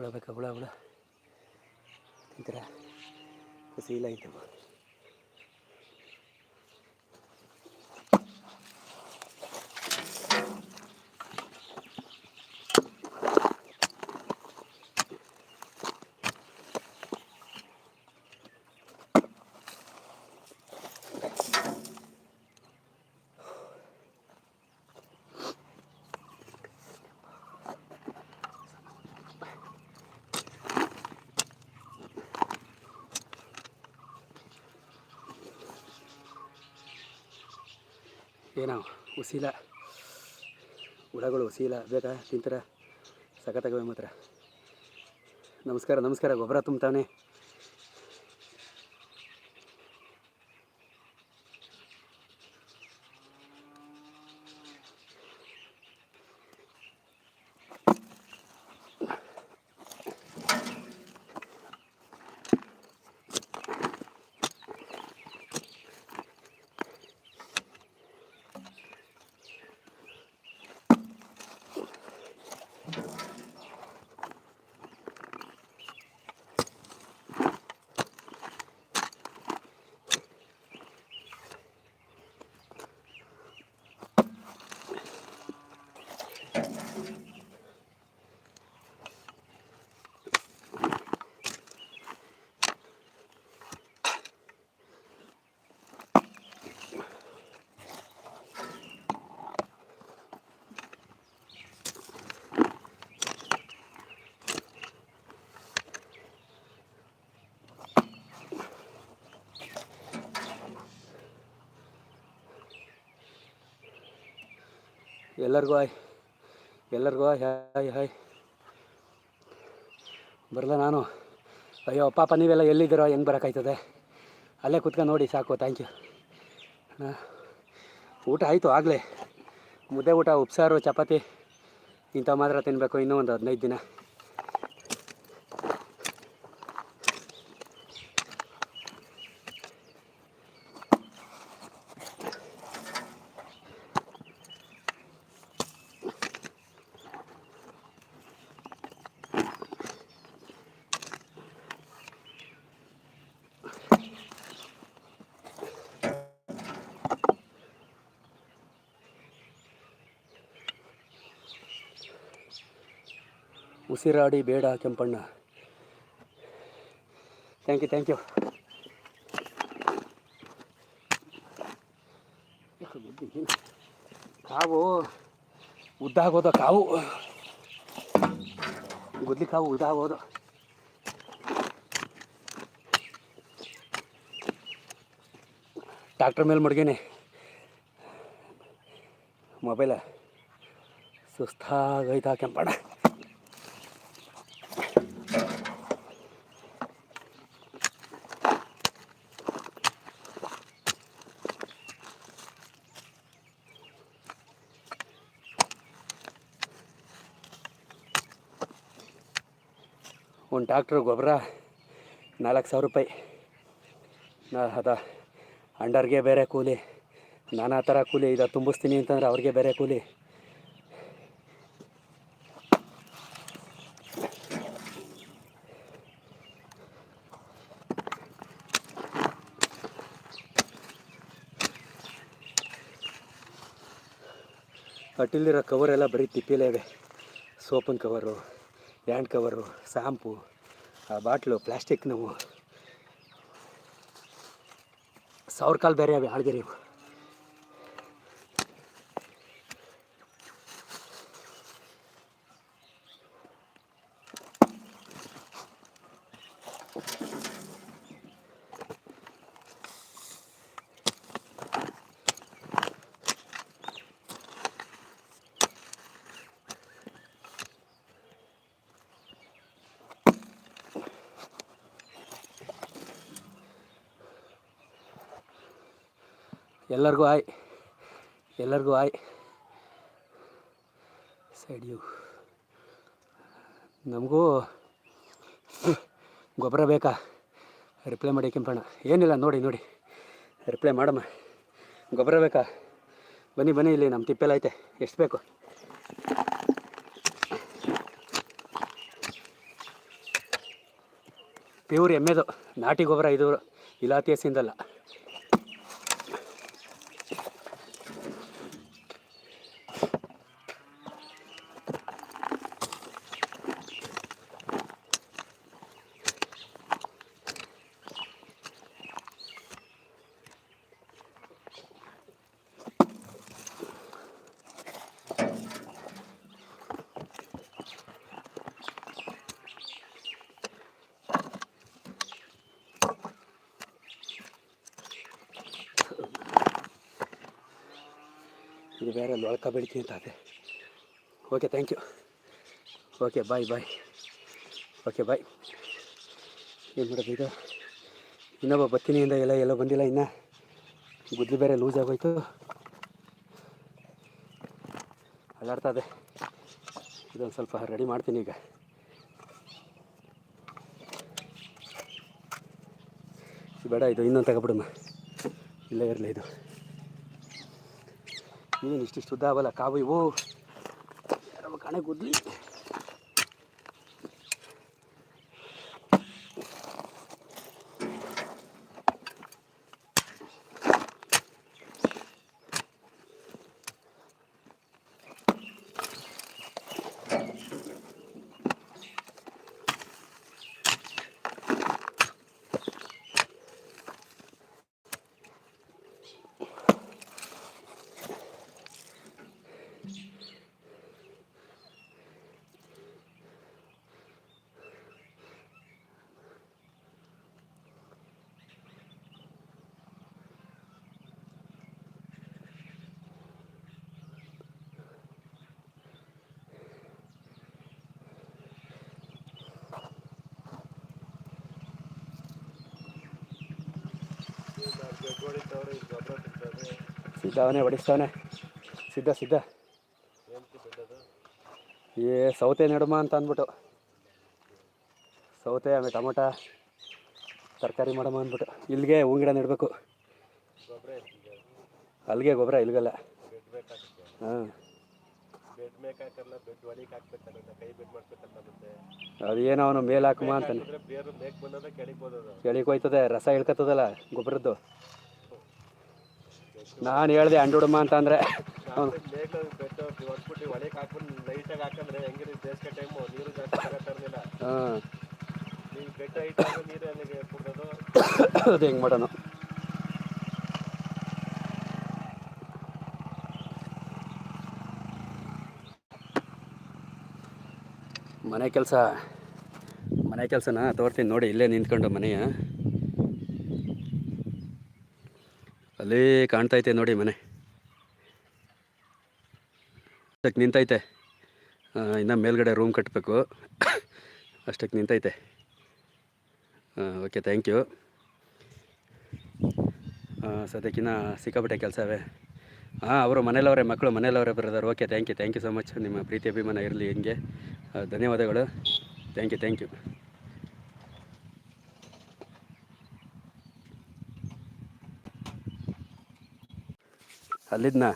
ಹುಳ ಬೇಕಾ ಹುಳ ಹುಳ ತಿಂತೀರಾ ಖುಷಿ ಇಲ್ಲ ಐತೆ ಏನೋ ಉಸಿಲ ಹುಳಗಳು ಉಸಿಲ ಬೇಕಾ? ತಿಂತೀರ? ಸಖತ್ತಾಗವೆ ಮಾತ್ರ. ನಮಸ್ಕಾರ ನಮಸ್ಕಾರ ಗೊಬ್ಬರ ತುಂಬ್ತಾನೆ. ಎಲ್ಲರಿಗೂ ಹಾಯ್. ಎಲ್ಲರಿಗೂ ಹಾಯ್ ಹಾಯ್ ಹಾಯ್. ಬರಲ್ಲ ನಾನು? ಅಯ್ಯೋ, ಪಾಪ ನೀವೆಲ್ಲ ಎಲ್ಲಿದ್ದೀರೋ, ಹೆಂಗೆ ಬರೋಕ್ಕಾಯ್ತದೆ ಅಲ್ಲೇ ಕುತ್ಕೊಂಡು ನೋಡಿ, ಸಾಕು ಥ್ಯಾಂಕ್ ಯು ಊಟ ಆಯಿತು, ಆಗಲೇ. ಮುದ್ದೆ ಊಟ, ಉಪ್ಸಾರು, ಚಪಾತಿ. ಇಂಥವು ಮಾತ್ರ ತಿನ್ನಬೇಕು ಇನ್ನೂ ಒಂದು ಹದಿನೈದು ದಿನ. ಉಸಿರಾಡಿ ಬೇಡ Kempanna. Thank you thank you ಕಾವು ಉದ್ದ ಆಗೋದು ಕಾವು. ಗುದ್ಲಿ ಕಾವು ಉದ್ದ ಆಗೋದು ಟ್ಯಾಕ್ಟ್ರ್ ಮೇಲೆ ಮಡ್ಗೇನೆ. ಮೊಬೈಲ ಸುಸ್ತಾಗೈತಾ ಕೆಂಪಣ್ಣ. ಒಂದು ಟ್ಯಾಕ್ಟ್ರ್ ಗೊಬ್ಬರ ನಾಲ್ಕು ಸಾವಿರ ರೂಪಾಯಿ. ನಾ ಅದ ಅಂಡರ್ಗೆ ಬೇರೆ ಕೂಲಿ, ನಾನಾ ಥರ ಕೂಲಿ ಇದು ತುಂಬಿಸ್ತೀನಿ ಅಂತಂದ್ರೆ ಅವ್ರಿಗೆ ಬೇರೆ ಕೂಲಿ. ಅಟ್ಟಿಲ್ದಿರೋ ಕವರ್ ಎಲ್ಲ ಬರೀ ತಿಪ್ಪಿಲೇ ಇವೆ ಸೋಪನ್ ಕವರು ಹ್ಯಾಂಡ್ ಕವರು ಶಾಂಪು ಆ ಬಾಟ್ಲು ಪ್ಲಾಸ್ಟಿಕ್ ನಾವು. ಸಾವಿರ ಕಾಲು ಬೇರೆ ಅವೆ ಆಳ್ಗೆರಿ ಇವು. ಎಲ್ಲರಿಗೂ ಆಯ್ ಎಲ್ಲರಿಗೂ ಆಯ್ ಸೈಡ್ ಯು. ನಮಗೂ ಗೊಬ್ಬರ ಬೇಕಾ? ರಿಪ್ಲೈ ಮಾಡಿ ಕೆಂಪಣ್ಣ. ಏನಿಲ್ಲ, ನೋಡಿ ನೋಡಿ. ರಿಪ್ಲೈ ಮಾಡಮ್ಮ. ಗೊಬ್ಬರ ಬೇಕಾ? ಬನ್ನಿ ಬನ್ನಿ ಇಲ್ಲಿ, ನಮ್ಮ ತಿಪ್ಪೆಲ್ಲ ಐತೆ. ಎಷ್ಟು ಬೇಕು? ಪ್ಯೂರ್ ಎಮ್ಮೆದು. ನಾಟಿ ಗೊಬ್ಬರ ಇದು ಇಲಾತಿಯಸಿಂದಲ್ಲ ಇದು ಬೇರೆ ಲೊಳ್ಕ ಬೆಳಿತೀನಿ ಅದೇ okay thank you okay bye bye okay bye ಏನು ಮಾಡೋದು ಇದು ಇನ್ನೊಬ್ಬ ಬತ್ತಿನಿಯಿಂದ ಎಲ್ಲ ಎಲ್ಲ ಬಂದಿಲ್ಲ ಇನ್ನು. ಗುದ್ಲಿ ಬೇರೆ ಲೂಸ್ ಆಗೋಯ್ತು. ಅಲ್ಲಾಡ್ತಾ ಇದೆ ಇದೊಂದು ಸ್ವಲ್ಪ ರೆಡಿ ಮಾಡ್ತೀನಿ ಈಗ. ಬೇಡ, ಇದು ಇನ್ನೊಂದು ತಗೊಬಿಡಮ್ಮ. ಇಲ್ಲೇ ಇರಲಿ ಇದು. ಏನು ಇಷ್ಟಿಷ್ಟು ಉದ್ದ ಆಗಲ್ಲ ಕಾವು ಇವು? ಕಣೆ ಗುದ್ಲಿ? ಸಿದ್ಧ ಅವನೇ ಹೊಡಿಸ್ತಾವನೆ ಸಿದ್ಧ ಸಿದ್ಧ. ಏ, ಸೌತೆ ನೆಡುಮ ಅಂತ ಅಂದ್ಬಿಟ್ಟು. ಸೌತೆ, ಆಮೇಲೆ ಟೊಮೊಟ, ತರಕಾರಿ ಮಾಡಮ್ಮ ಅಂದ್ಬಿಟ್ಟು. ಇಲ್ಲಿಗೆ ಹೂ ಗಿಡ ನೆಡಬೇಕು. ಅಲ್ಲಿಗೆ ಗೊಬ್ಬರ ಇಲ್ಗಲ್ಲ ಹಾಂ ಬೆಡ್ ಮೇಕಾಕಲ್ಲ ಬೆಡ್ ಒಳಿಕ್ ಹಾಕ್ಬೇಕಲ್ಲ ಕೈ ಬೆಡ್ ಮಾಡ್ಬೇಕಲ್ಲ ಮತ್ತೆ. ಅದೇನೋ ಅವನು ಮೇಲೆ ಹಾಕುಮ ಅಂತಾನೆ. ಅಂದ್ರೆ ಬೇರು ಮೇಕ್ ಬಂದದ ಕೆಳಗೆ ಬಂದದ ಚಳಿಗೆ ಹೋಯ್ತದೆ ರಸ ಇಳ್ಕತ್ತದಲ್ಲ ಗೊಬ್ಬರದ್ದು. ನಾನು ಹೇಳ್ದೆ ಅಂಡುಡಮ್ಮ ಅಂತ ಅಂದ್ರೆ ಹೆಂಗ್ ಮೇಕ್ ಬೆಡ್ ಹೊಡ್ಬಿಟ್ಟು ಒಳಗೆ ಹಾಕ್ಬಿಟ್ಟು ಲೈಟಾಗಿ ಹಾಕಂದ್ರೆ ಹೆಂಗಿರಿ ಬೇಸಿಗೆ ಟೈಮು ನೀರು ಜಾಸ್ತಿ ತಗೋತಾರಲಿಲ್ಲ ಹಾಂ. ಬೆಡ್ ಹೈಟ್ ನೀರು ಅಲ್ಲಿಗೆ ಕುಡೋದು ಅದು ಹೆಂಗೆ ಮಾಡೋಣ ಮನೆ ಕೆಲಸ, ಮನೆ ಕೆಲಸನ ತೋರ್ತೀನಿ ನೋಡಿ, ಇಲ್ಲೇ ನಿಂತ್ಕೊಂಡು ಮನೆಯ. ಅಲ್ಲಿ ಕಾಣ್ತೈತೆ ನೋಡಿ ಮನೆ. ಅಷ್ಟಕ್ಕೆ ನಿಂತೈತೆ. ಇನ್ನು ಮೇಲ್ಗಡೆ ರೂಮ್ ಕಟ್ಟಬೇಕು ಅಷ್ಟಕ್ಕೆ ನಿಂತೈತೆ. ಓಕೆ ಥ್ಯಾಂಕ್ ಯು ಸದ್ಯಕ್ಕಿನ್ನ ಸಿಕ್ಕಾಪಟ್ಟೆ ಕೆಲಸವೇ ಹಾಂ, ಅವರು ಮನೇಲವರೇ ಮಕ್ಕಳು ಮನೇಲವರೇ brother. Okay thank you thank you so much ನಿಮ್ಮ ಪ್ರೀತಿ ಅಭಿಮಾನ ಇರಲಿ ಹಿಂಗೆ? ಧನ್ಯವಾದಗಳು. Thank you thank you ಅಲ್ಲಿದ್ನಾ?